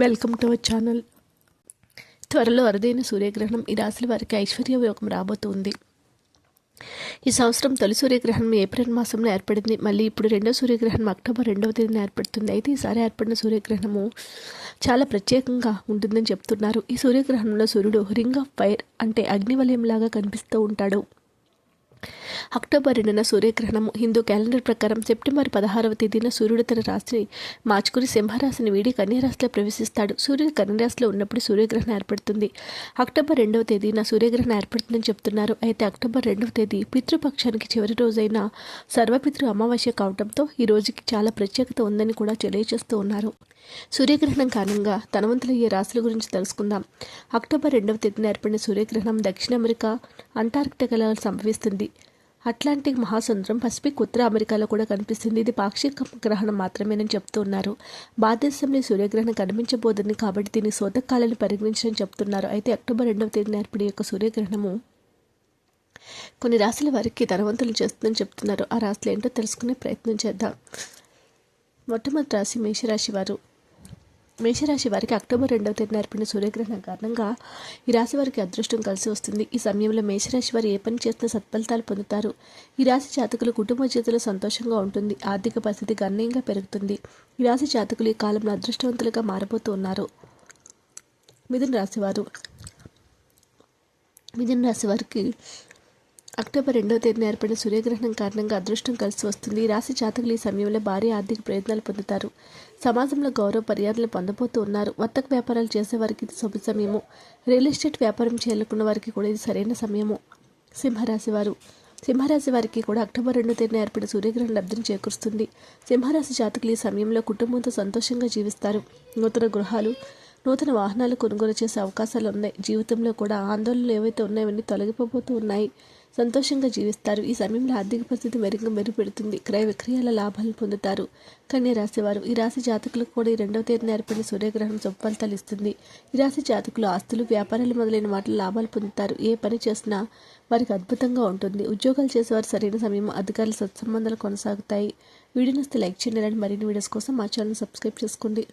Welcome to our channel త్వరలో అరుదైన సూర్యగ్రహణం ఈ రాశుల వారికి ఐశ్వర్య యోగం రాబోతుంది. ఈ సంవత్సరం తొలి సూర్యగ్రహణం ఏప్రిల్ మాసంలో ఏర్పడింది. మళ్ళీ ఇప్పుడు రెండో సూర్యగ్రహణం అక్టోబర్ రెండవ తేదీన ఏర్పడుతుంది. అయితే ఈసారి ఏర్పడిన సూర్యగ్రహణము చాలా ప్రత్యేకంగా ఉంటుందని చెప్తున్నారు. ఈ సూర్యగ్రహణంలో సూర్యుడు రింగ్ ఆఫ్ ఫైర్ అంటే అగ్నివలయంలాగా కనిపిస్తూ ఉంటాడు. అక్టోబర్ రెండున సూర్యగ్రహణం హిందూ క్యాలెండర్ ప్రకారం సెప్టెంబర్ పదహారవ తేదీన సూర్యుడు తన రాశిని మార్చుకుని సింహరాశిని వీడి కన్యారాశిలో ప్రవేశిస్తాడు. సూర్యుడు కన్యరాశిలో ఉన్నప్పుడు సూర్యగ్రహణం ఏర్పడుతుంది. అక్టోబర్ రెండవ తేదీన సూర్యగ్రహణం ఏర్పడుతుందని చెప్తున్నారు. అయితే అక్టోబర్ రెండవ తేదీ పితృపక్షానికి చివరి రోజైన సర్వపితృ అమావాస్య కావడంతో ఈ రోజుకి చాలా ప్రత్యేకత ఉందని కూడా తెలియజేస్తూ ఉన్నారు. సూర్యగ్రహణం కారణంగా ధనవంతులయ్యే రాశుల గురించి తెలుసుకుందాం. అక్టోబర్ రెండవ తేదీన ఏర్పడిన సూర్యగ్రహణం దక్షిణ అమెరికా అంటార్కిటికాలో సంభవిస్తుంది. అట్లాంటిక్ మహాసముద్రం పసిఫిక్ ఉత్తర అమెరికాలో కూడా కనిపిస్తుంది. ఇది పాక్షిక గ్రహణం మాత్రమేనని చెప్తున్నారు. భారతదేశంలో సూర్యగ్రహణం కనిపించబోదని కాబట్టి దీన్ని సోతకాలని పరిగణించని చెప్తున్నారు. అయితే అక్టోబర్ రెండవ తేదీన నేర్పడి యొక్క సూర్యగ్రహణము కొన్ని రాశుల వారికి ధనవంతులు చేస్తుందని చెప్తున్నారు. ఆ రాశులు ఏంటో తెలుసుకునే ప్రయత్నం చేద్దాం. మొట్టమొదటి రాశి మేషరాశి వారు మేషరాశి వారికి అక్టోబర్ రెండవ తేదీన ఏర్పడిన సూర్యగ్రహణం కారణంగా ఈ రాశి వారికి అదృష్టం కలిసి వస్తుంది. ఈ సమయంలో మేషరాశి వారు ఏ పని చేస్తున్న సత్ఫలితాలు పొందుతారు. ఈ రాశి జాతకులు కుటుంబ జీవితంలో సంతోషంగా ఉంటుంది. ఆర్థిక పరిస్థితి గణనీయంగా పెరుగుతుంది. ఈ రాశి జాతకులు ఈ కాలంలో అదృష్టవంతులుగా మారబోతూ ఉన్నారు. మిథున రాశివారు మిథున రాశి వారికి అక్టోబర్ రెండవ తేదీన ఏర్పడిన సూర్యగ్రహణం కారణంగా అదృష్టం కలిసి వస్తుంది. రాశి జాతకులు ఈ సమయంలో భారీ ఆర్థిక ప్రయత్నాలు పొందుతారు. సమాజంలో గౌరవ మర్యాదలు పొందబోతూ ఉన్నారు. వర్తక వ్యాపారాలు చేసేవారికి ఇది శుభ సమయము. రియల్ ఎస్టేట్ వ్యాపారం చేయాలనుకున్న వారికి కూడా ఇది సరైన సమయము. సింహరాశి వారు. సింహరాశి వారికి కూడా అక్టోబర్ రెండో తేదీన ఏర్పడిన సూర్యగ్రహణం లబ్ధిని చేకూరుస్తుంది. సింహరాశి జాతకులు ఈ సమయంలో కుటుంబంతో సంతోషంగా జీవిస్తారు. నూతన గృహాలు నూతన వాహనాలు కొనుగోలు చేసే అవకాశాలు ఉన్నాయి. జీవితంలో కూడా ఆందోళనలు ఏవైతే ఉన్నాయో తొలగిపోతూ ఉన్నాయి. సంతోషంగా జీవిస్తారు. ఈ సమయంలో ఆర్థిక పరిస్థితి మెరుగ్గా మెరుగుపెడుతుంది. క్రయ విక్రయాల లాభాలు పొందుతారు. కన్య రాశివారు ఈ రాశి జాతకులకు కూడా ఈ రెండవ తేదీన ఏర్పడిన సూర్యగ్రహణం ఫలితాలు ఇస్తుంది. ఈ రాశి జాతకులు ఆస్తులు వ్యాపారాలు మొదలైన వాటిలో లాభాలు పొందుతారు. ఏ పని చేసినా వారికి అద్భుతంగా ఉంటుంది. ఉద్యోగాలు చేసేవారు సరైన సమయం అధికారుల సత్సంబంధాలు కొనసాగుతాయి. వీడియోని లైక్ చేయండి. మరిన్ని వీడియోస్ కోసం మా ఛానల్ సబ్స్క్రైబ్ చేసుకోండి.